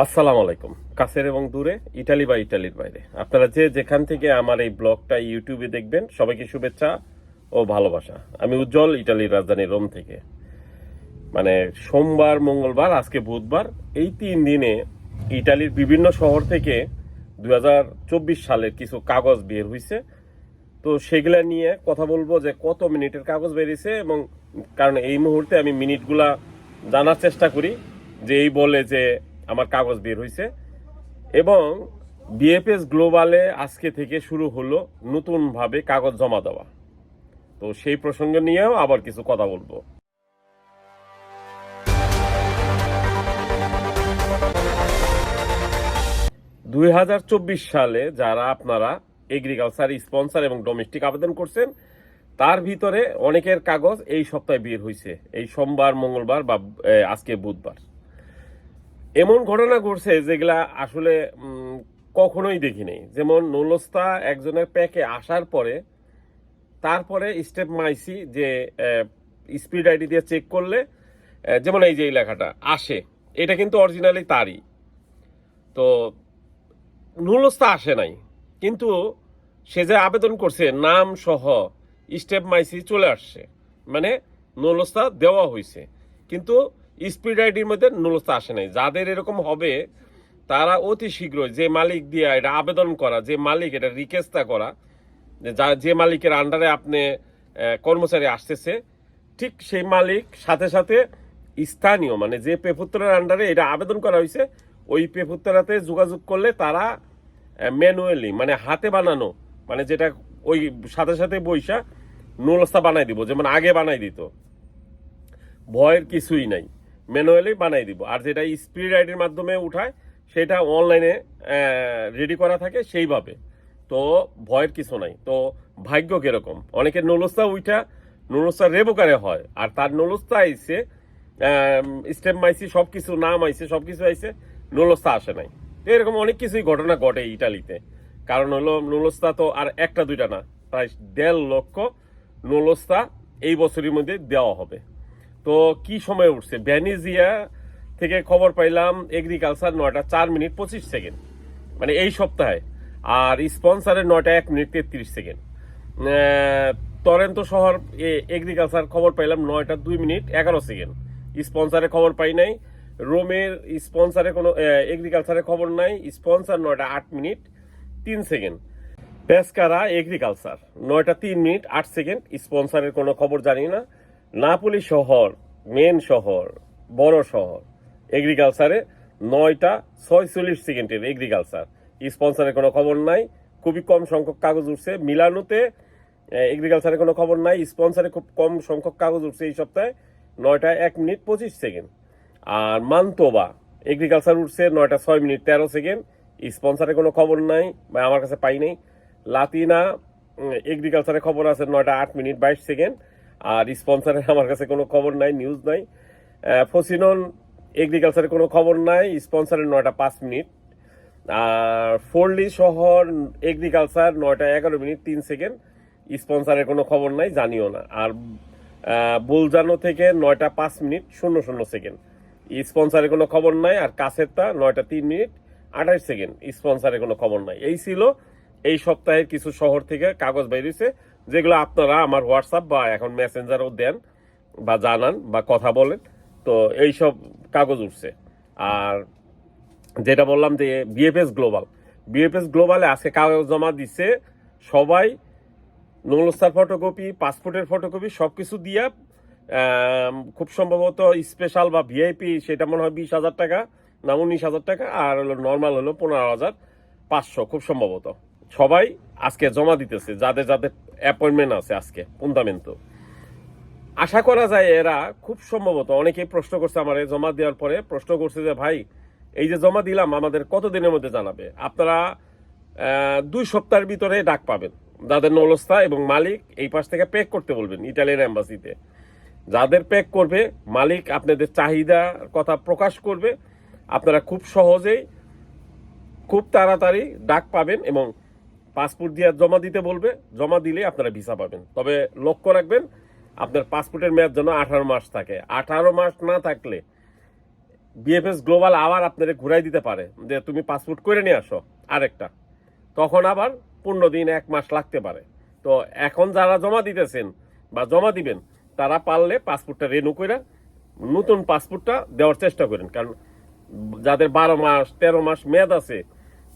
আসসালামু আলাইকুম। কাছের এবং দূরে, ইটালি বা ইটালির বাইরে। আপনারা যে যেখান থেকে আমার এই ব্লগটা ইউটিউবে দেখবেন, সবাইকে শুভেচ্ছা ও ভালোবাসা। আমি উজ্জ্বল, ইটালির রাজধানী রোম থেকে। মানে সোমবার, মঙ্গলবার, আজকে বুধবার, এই তিন দিনে ইটালির বিভিন্ন শহর থেকে দু হাজার চব্বিশ সালের কিছু কাগজ বের হয়েছে তো সেগুলা নিয়ে কথা বলব যে কত মিনিটের কাগজ বেরিয়েছে এবং কারণ এই মুহূর্তে আমি মিনিটগুলা জানার চেষ্টা করি যে এই বলে যে আমার কাগজ বের হয়েছে এবং বিএফএস গ্লোবালে আজকে থেকে শুরু হলো নতুনভাবে কাগজ জমা দেওয়া। তো সেই প্রসঙ্গ নিয়েও আবার কিছু কথা বলব। দুই হাজার চব্বিশ সালে যারা আপনারা এগ্রিকালচার স্পন্সর এবং ডোমেস্টিক আবেদন করছেন, তার ভিতরে অনেকের কাগজ এই সপ্তাহে বের হয়েছে এই সোমবার, মঙ্গলবার বা আজকে বুধবার। এমন ঘটনা ঘটছে যেগুলা আসলে কখনোই দেখিনি যেমন নলস্তা একজনের প্যাকে আসার পরে, তারপরে স্টেপ মাইসি যে স্পিড আইডি দিয়ে চেক করলে যেমন এই যে এই লেখাটা, আসে। এটা কিন্তু অরিজিনালি তারই। তো নুলস্তা আসে নাই। কিন্তু সে যে আবেদন করছে, নাম সহ স্টেপ মাইসি চলে আসছে। মানে নুলস্তা দেওয়া হয়েছে কিন্তু স্পিড আইডির মধ্যে নুলস্তা আসে নাই। যাদের এরকম হবে, তারা অতি শীঘ্রই যে মালিক দিয়ে এটা আবেদন করা, যে মালিক এটা রিকোয়েস্টটা করা, যে মালিকের আন্ডারে আপনি কর্মচারী আসতেছে, ঠিক সেই মালিক সাথে সাথে স্থানীয় মানে যে পেপুত্রের আন্ডারে এটা আবেদন করা হয়েছে, ওই পেপুত্রাতে যোগাযোগ করলে তারা ম্যানুয়ালি মানে হাতে বানানো মানে যেটা ওই সাথে সাথে বৈশা নুলস্তা বানাই দিব, যেমন আগে বানাই দিত। ভয়ের কিছুই নাই। ম্যানুয়ালি বানাই দিব। আর যেটা স্পিড আইডির মাধ্যমে উঠায়, সেটা অনলাইনে রেডি করা থাকে সেইভাবে। তো ভয়ের কিছু নাই। তো ভাগ্য কীরকম? অনেকের নলস্তা উইটা নলস্তা রেবোকারে হয়। আর তার নলস্তা আইসে স্টেপ মাইসি সব কিছু নাম আইছে সব কিছু আইসে নলস্তা আসে নাই। তো এরকম অনেক কিছুই ঘটনা ঘটে ইটালিতে। কারণ হলো নলস্তা তো আর একটা দুইটা না, প্রায় দেড় লক্ষ নলস্তা এই বছরের মধ্যে দেওয়া হবে। তো কি সময় উঠছে? ভ্যানিজিয়া থেকে খবর পাইলাম এগ্রিকালচার নয়টা চার মিনিট পঁচিশ সেকেন্ড মানে এই সপ্তাহে। আর স্পন্সারের নয়টা এক মিনিট তেত্রিশ সেকেন্ড। টরেন্টো শহর এগ্রিকালচার খবর পাইলাম নয়টা দুই মিনিট এগারো সেকেন্ড। স্পন্সারের খবর পাই নাই। রোমের স্পন্সারের কোনো এগ্রিকালচারের খবর নাই। স্পন্সার নয়টা আট মিনিট তিন সেকেন্ড। পেসকারা এগ্রিকালচার নয়টা তিন মিনিট আট সেকেন্ড। স্পন্সারের কোনো খবর জানি না। নাপুলি শহর, মেন শহর, বড় শহর। এগ্রিকালচারে নয়টা ছয়চল্লিশ সেকেন্ডের এগ্রিকালচার। স্পন্সারের কোনো খবর নাই। খুবই কম সংখ্যক কাগজ উঠছে। মিলানোতে এগ্রিকালচারের কোনো খবর নাই। স্পন্সারে খুব কম সংখ্যক কাগজ উঠছে এই সপ্তাহে। নয়টা এক মিনিট পঁচিশ সেকেন্ড। আর মান্তোবা, এগ্রিকালচার উঠছে নয়টা ছয় মিনিট তেরো সেকেন্ড। স্পন্সারের কোনো খবর নাই, বা আমার কাছে পাই নাই। লাতিনা এগ্রিকালচারের খবর আছে নয়টা আট মিনিট বাইশ সেকেন্ড। আর স্পন্সারের আমার কাছে কোনো খবর নাই নিউজ নাই। ফসিনন এগ্রিকালচারের কোনো খবর নাই স্পন্সারের নয়টা পাঁচ মিনিট। আর ফোরলি শহর এগ্রিকালচার নয়টা এগারো মিনিট, তিন সেকেন্ড। স্পন্সারের কোনো খবর নাই, জানিও না। আর বুলজানো থেকে নয়টা পাঁচ মিনিট, শূন্য শূন্য সেকেন্ড। স্পন্সারের কোনো খবর নাই, আর কাছেরটা নয়টা তিন মিনিট, আঠাশ সেকেন্ড। স্পন্সারের কোনো খবর নাই। এই ছিল এই সপ্তাহের কিছু শহর থেকে কাগজ বেরিয়েছে। যেগুলো আপনারা আমার হোয়াটসঅ্যাপ বা এখন মেসেঞ্জারও দেন বা জানান বা কথা বলেন, তো এই সব কাগজ উঠছে। আর যেটা বললাম যে বিএফএস গ্লোবাল বিএফএস গ্লোবালে আজকে কাগজ জমা দিচ্ছে সবাই নলস্তার ফটোকপি পাসপোর্টের ফটোকপি সব কিছু দিয়া খুব সম্ভবত স্পেশাল বা ভিআইপি সেটা মনে হয় বিশ হাজার টাকা না উনিশ হাজার টাকা, আর হলো নর্মাল হলো পনেরো হাজার পাঁচশো, খুব সম্ভবত। সবাই আজকে জমা দিতেছে, যাদের যাদের অ্যাপয়েন্টমেন্ট আছে আজকে পুন্তামেন্তো আশা করা যায় এরা খুব সম্ভবত অনেকেই প্রশ্ন করছে আমার জমা দেওয়ার পরে, প্রশ্ন করছে যে, ভাই, এই যে জমা দিলাম, আমাদের কত দিনের মধ্যে জানাবে? আপনারা দুই সপ্তাহের ভিতরে ডাক পাবেন। যাদের নলস্তা এবং মালিক এই পাশ থেকে প্যাক করতে বলবেন ইটালিয়ান অ্যাম্বাসিতে যাদের প্যাক করবে, মালিক আপনাদের চাহিদার কথা প্রকাশ করবে। আপনারা খুব সহজেই, খুব তাড়াতাড়ি ডাক পাবেন এবং পাসপোর্ট দিয়ে জমা দিতে বলবে, জমা দিলে আপনারা ভিসা পাবেন। তবে লক্ষ্য রাখবেন, আপনার পাসপোর্টের মেয়াদ যেন আঠারো মাস থাকে। আঠারো মাস না থাকলে বিএফএস গ্লোবাল আবার আপনাদের ঘুরাই দিতে পারে যে তুমি পাসপোর্ট করে নিয়ে আসো আরেকটা। তখন আবার পনেরো দিন, এক মাস লাগতে পারে। তো এখন যারা জমা দিতেছেন বা জমা দিবেন, তারা পারলে পাসপোর্টটা রেনু করে নতুন পাসপোর্টটা দেওয়ার চেষ্টা করেন। কারণ যাদের বারো মাস, তেরো মাস মেয়াদ আছে,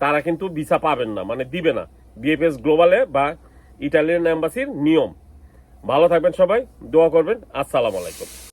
তারা কিন্তু ভিসা পাবেন না মানে দিবে না। বিএফএস গ্লোবালে বা ইটালিয়ান অ্যাম্বাসির নিয়ম। ভালো থাকবেন সবাই দোয়া করবেন। আসসালামু আলাইকুম।